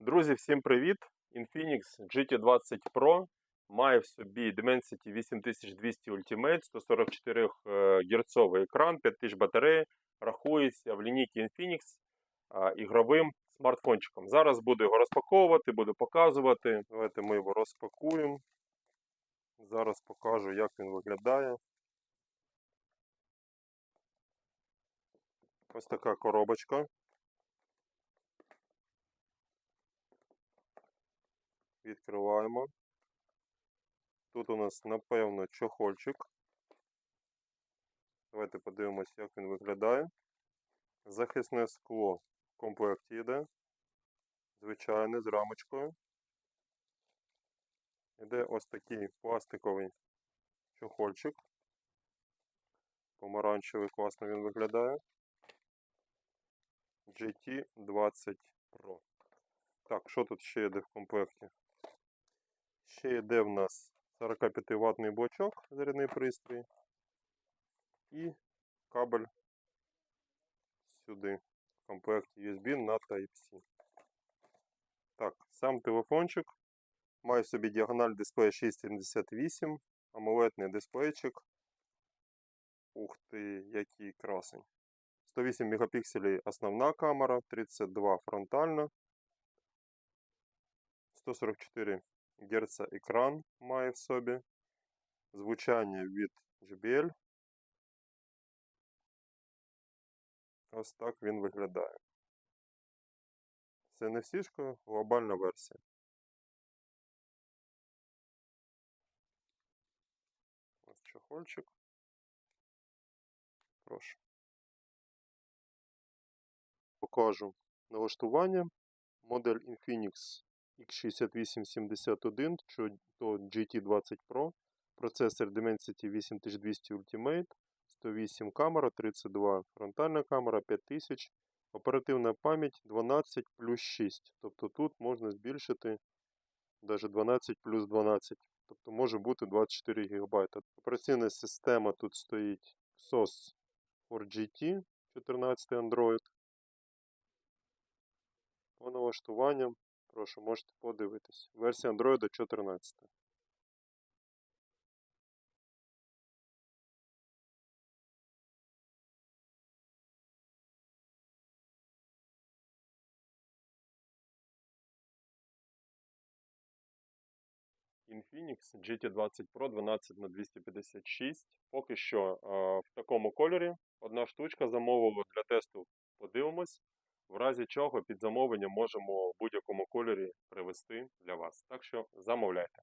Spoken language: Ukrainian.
Друзі, всім привіт! Infinix GT20 Pro має в собі Dimensity 8200 Ultimate, 144 Гц екран, 5000 батареї, рахується в лінійці Infinix ігровим смартфончиком. Зараз буду його розпаковувати, буду показувати. Давайте ми його розпакуємо. Зараз покажу, як він виглядає. Ось така коробочка. Відкриваємо. Тут у нас, напевно, чохольчик. Давайте подивимось, як він виглядає. Захисне скло в комплекті йде. Звичайне з рамочкою. Іде ось такий пластиковий чохольчик. Помаранчевий класно він виглядає. GT20 Pro. Так, що тут ще йде в комплекті? Ще йде в нас 45 ватний блочок, зарядний пристрій. І кабель сюди. В комплекті USB на Type-C. Так, сам телефончик. Має собі діагональ дисплея 678, амолетний дисплейчик. Ух ти, який красень. 108 мегапікселів основна камера, 32 фронтальна. 144 Гц екран має в собі. Звучання від JBL. Ось так він виглядає. Це не фішка, глобальна версія. Ось чохольчик. Прошу. Покажу налаштування. Модель Infinix X6871, що то GT20 Pro, процесор Dimensity 8200 Ultimate, 108 камера, 32 фронтальна камера, 5000, оперативна пам'ять 12 плюс 6. Тобто тут можна збільшити навіть 12 плюс 12. Тобто може бути 24 ГБ. Операційна система тут стоїть SOS 4GT 14 Android. По налаштуванням Прошу, можете подивитись. Версія Android 14. Infinix GT20 Pro 12 на 256. Поки що е, в такому кольорі. Одна штучка замовила для тесту. Подивимось. В разі чого під замовлення можемо в будь-якому кольорі привезти для вас. Так що замовляйте.